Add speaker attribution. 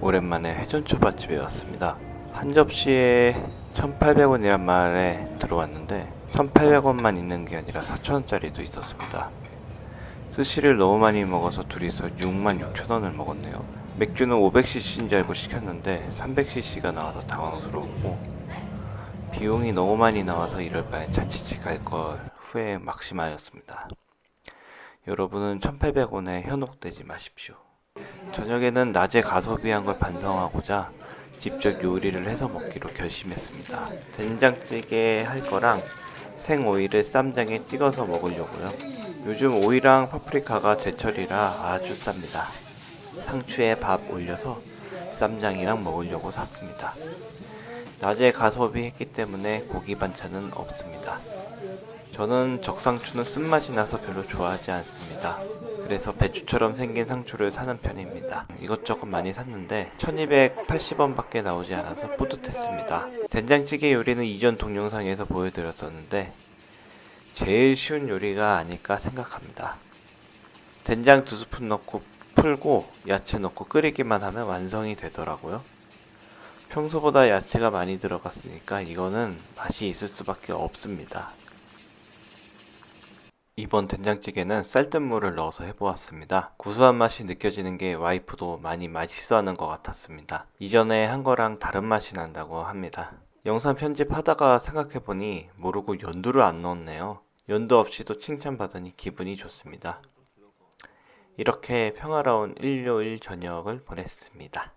Speaker 1: 오랜만에 회전초밥집에 왔습니다. 한 접시에 1,800원이란 말에 들어왔는데 1,800원만 있는 게 아니라 4,000원짜리도 있었습니다. 스시를 너무 많이 먹어서 둘이서 66,000원을 먹었네요. 맥주는 500cc인 줄 알고 시켰는데 300cc가 나와서 당황스러웠고 비용이 너무 많이 나와서 이럴 바엔 자취집 갈걸 후회 막심하였습니다. 여러분은 1,800원에 현혹되지 마십시오. 저녁에는 낮에 가소비한 걸 반성하고자 직접 요리를 해서 먹기로 결심했습니다. 된장찌개 할 거랑 생 오이를 쌈장에 찍어서 먹으려고요. 요즘 오이랑 파프리카가 제철이라 아주 쌉니다. 상추에 밥 올려서 쌈장이랑 먹으려고 샀습니다. 낮에 가소비 했기 때문에 고기 반찬은 없습니다. 저는 적상추는 쓴맛이 나서 별로 좋아하지 않습니다. 그래서 배추처럼 생긴 상추를 사는 편입니다. 이것저것 많이 샀는데 1280원 밖에 나오지 않아서 뿌듯했습니다. 된장찌개 요리는 이전 동영상에서 보여드렸었는데 제일 쉬운 요리가 아닐까 생각합니다. 된장 두 스푼 넣고 풀고 야채 넣고 끓이기만 하면 완성이 되더라고요. 평소보다 야채가 많이 들어갔으니까 이거는 맛이 있을 수밖에 없습니다. 이번 된장찌개는 쌀뜨물을 넣어서 해보았습니다. 구수한 맛이 느껴지는 게 와이프도 많이 맛있어하는 것 같았습니다. 이전에 한 거랑 다른 맛이 난다고 합니다. 영상 편집하다가 생각해보니 모르고 연두를 안 넣었네요. 연두 없이도 칭찬받으니 기분이 좋습니다. 이렇게 평화로운 일요일 저녁을 보냈습니다.